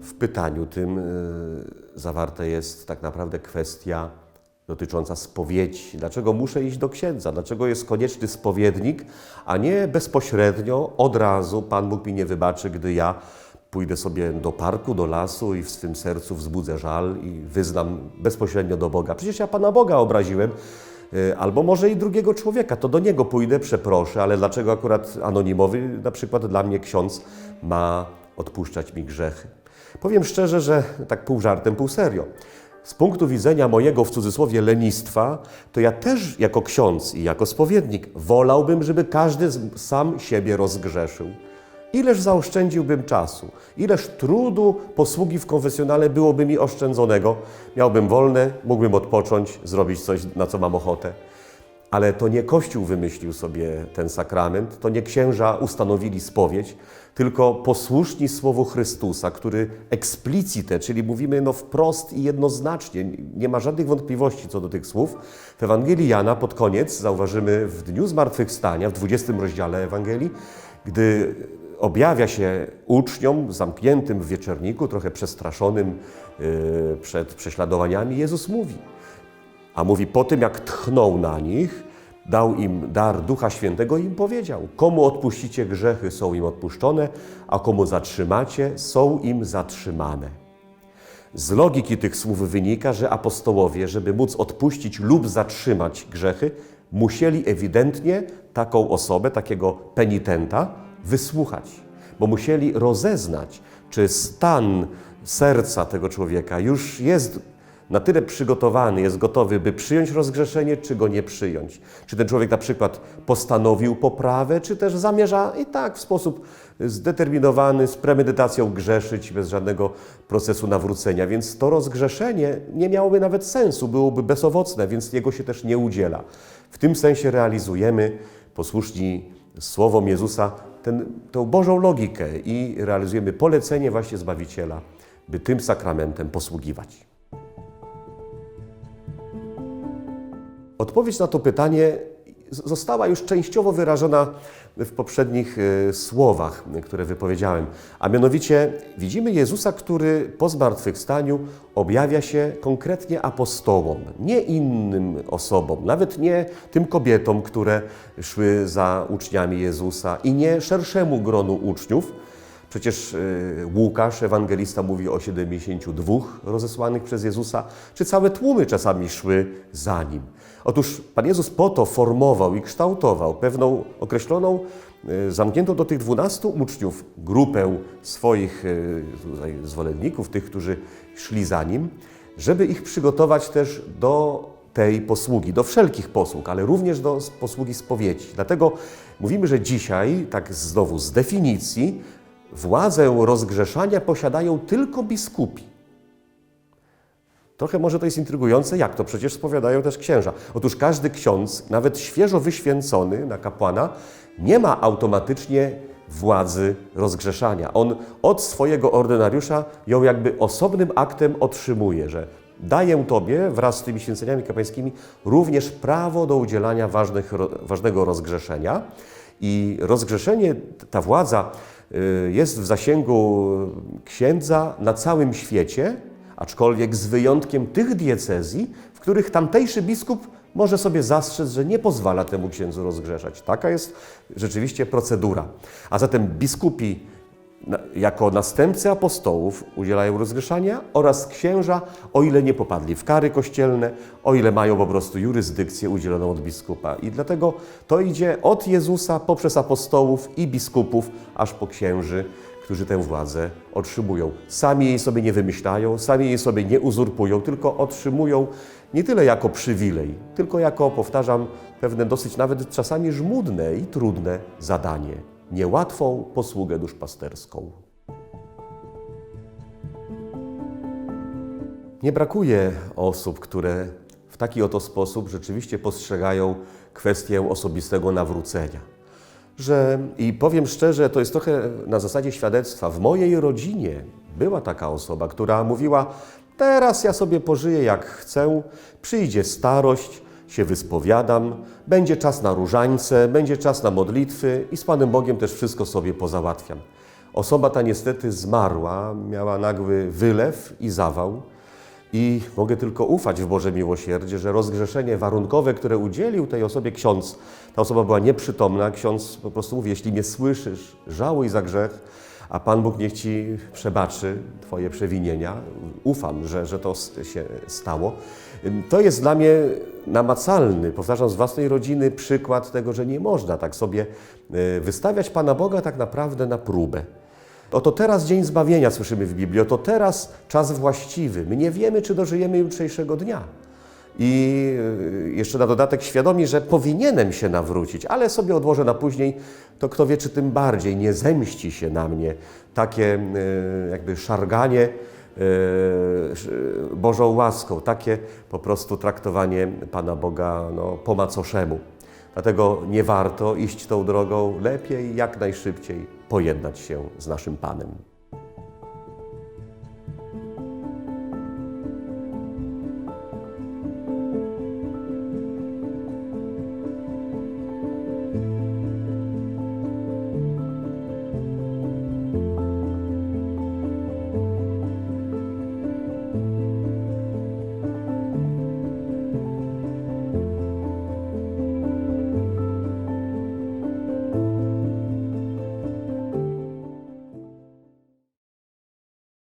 W pytaniu tym y, zawarta jest tak naprawdę kwestia dotycząca spowiedzi. Dlaczego muszę iść do księdza? Dlaczego jest konieczny spowiednik, a nie bezpośrednio, od razu Pan Bóg mi nie wybaczy, gdy ja pójdę sobie do parku, do lasu i w swym sercu wzbudzę żal i wyznam bezpośrednio do Boga. Przecież ja Pana Boga obraziłem, albo może i drugiego człowieka, to do niego pójdę, przeproszę, ale dlaczego akurat anonimowy, na przykład dla mnie ksiądz ma odpuszczać mi grzechy? Powiem szczerze, że tak pół żartem, pół serio. Z punktu widzenia mojego w cudzysłowie lenistwa, to ja też jako ksiądz i jako spowiednik wolałbym, żeby każdy sam siebie rozgrzeszył. Ileż zaoszczędziłbym czasu, ileż trudu posługi w konfesjonale byłoby mi oszczędzonego. Miałbym wolne, mógłbym odpocząć, zrobić coś, na co mam ochotę. Ale to nie Kościół wymyślił sobie ten sakrament, to nie księża ustanowili spowiedź, tylko posłuszni Słowu Chrystusa, który explicite, czyli mówimy no wprost i jednoznacznie, nie ma żadnych wątpliwości co do tych słów. W Ewangelii Jana pod koniec zauważymy w dniu zmartwychwstania, w 20 rozdziale Ewangelii, gdy objawia się uczniom zamkniętym w wieczerniku, trochę przestraszonym yy, przed prześladowaniami, Jezus mówi – a mówi, po tym jak tchnął na nich, dał im dar Ducha Świętego i im powiedział: Komu odpuścicie grzechy, są im odpuszczone, a komu zatrzymacie, są im zatrzymane. Z logiki tych słów wynika, że apostołowie, żeby móc odpuścić lub zatrzymać grzechy, musieli ewidentnie taką osobę, takiego penitenta, wysłuchać, bo musieli rozeznać, czy stan serca tego człowieka już jest na tyle przygotowany, jest gotowy, by przyjąć rozgrzeszenie, czy go nie przyjąć. Czy ten człowiek na przykład postanowił poprawę, czy też zamierza i tak w sposób zdeterminowany, z premedytacją grzeszyć bez żadnego procesu nawrócenia. Więc to rozgrzeszenie nie miałoby nawet sensu, byłoby bezowocne, więc jego się też nie udziela. W tym sensie realizujemy posłuszni słowom Jezusa ten, tą Bożą logikę i realizujemy polecenie właśnie Zbawiciela, by tym sakramentem posługiwać. Odpowiedź na to pytanie została już częściowo wyrażona w poprzednich e, słowach, które wypowiedziałem. A mianowicie widzimy Jezusa, który po zmartwychwstaniu objawia się konkretnie apostołom, nie innym osobom, nawet nie tym kobietom, które szły za uczniami Jezusa i nie szerszemu gronu uczniów, Przecież y, Łukasz, ewangelista, mówi o 72 rozesłanych przez Jezusa, czy całe tłumy czasami szły za nim. Otóż Pan Jezus po to formował i kształtował pewną określoną, y, zamkniętą do tych 12 uczniów grupę swoich y, zwolenników, tych, którzy szli za nim, żeby ich przygotować też do tej posługi, do wszelkich posług, ale również do posługi spowiedzi. Dlatego mówimy, że dzisiaj, tak znowu z definicji, władzę rozgrzeszania posiadają tylko biskupi. Trochę może to jest intrygujące, jak to? Przecież spowiadają też księża. Otóż każdy ksiądz, nawet świeżo wyświęcony na kapłana, nie ma automatycznie władzy rozgrzeszania. On od swojego ordynariusza ją jakby osobnym aktem otrzymuje, że daję Tobie wraz z tymi święceniami kapłańskimi również prawo do udzielania ważnych, ważnego rozgrzeszenia. I rozgrzeszenie, ta władza jest w zasięgu księdza na całym świecie, aczkolwiek z wyjątkiem tych diecezji, w których tamtejszy biskup może sobie zastrzec, że nie pozwala temu księdzu rozgrzeszać. Taka jest rzeczywiście procedura. A zatem biskupi jako następcy apostołów udzielają rozgrzeszania oraz księża, o ile nie popadli w kary kościelne, o ile mają po prostu jurysdykcję udzieloną od biskupa. I dlatego to idzie od Jezusa poprzez apostołów i biskupów, aż po księży, którzy tę władzę otrzymują. Sami jej sobie nie wymyślają, sami jej sobie nie uzurpują, tylko otrzymują nie tyle jako przywilej, tylko jako, powtarzam, pewne dosyć nawet czasami żmudne i trudne zadanie niełatwą posługę duszpasterską. Nie brakuje osób, które w taki oto sposób rzeczywiście postrzegają kwestię osobistego nawrócenia. Że, i powiem szczerze, to jest trochę na zasadzie świadectwa. W mojej rodzinie była taka osoba, która mówiła: Teraz ja sobie pożyję jak chcę, przyjdzie starość, się wyspowiadam, będzie czas na różańce, będzie czas na modlitwy i z Panem Bogiem też wszystko sobie pozałatwiam. Osoba ta niestety zmarła, miała nagły wylew i zawał. I mogę tylko ufać w Boże miłosierdzie, że rozgrzeszenie warunkowe, które udzielił tej osobie ksiądz, ta osoba była nieprzytomna, ksiądz po prostu mówi, jeśli mnie słyszysz, żałuj za grzech, a Pan Bóg niech Ci przebaczy Twoje przewinienia. Ufam, że, że to się stało. To jest dla mnie namacalny, powtarzam z własnej rodziny, przykład tego, że nie można tak sobie e, wystawiać Pana Boga tak naprawdę na próbę. Oto teraz dzień zbawienia, słyszymy w Biblii, oto teraz czas właściwy. My nie wiemy, czy dożyjemy jutrzejszego dnia. I y, jeszcze na dodatek świadomi, że powinienem się nawrócić, ale sobie odłożę na później, to kto wie, czy tym bardziej nie zemści się na mnie takie y, jakby szarganie y, Bożą łaską, takie po prostu traktowanie Pana Boga no, po macoszemu. Dlatego nie warto iść tą drogą, lepiej jak najszybciej pojednać się z naszym Panem.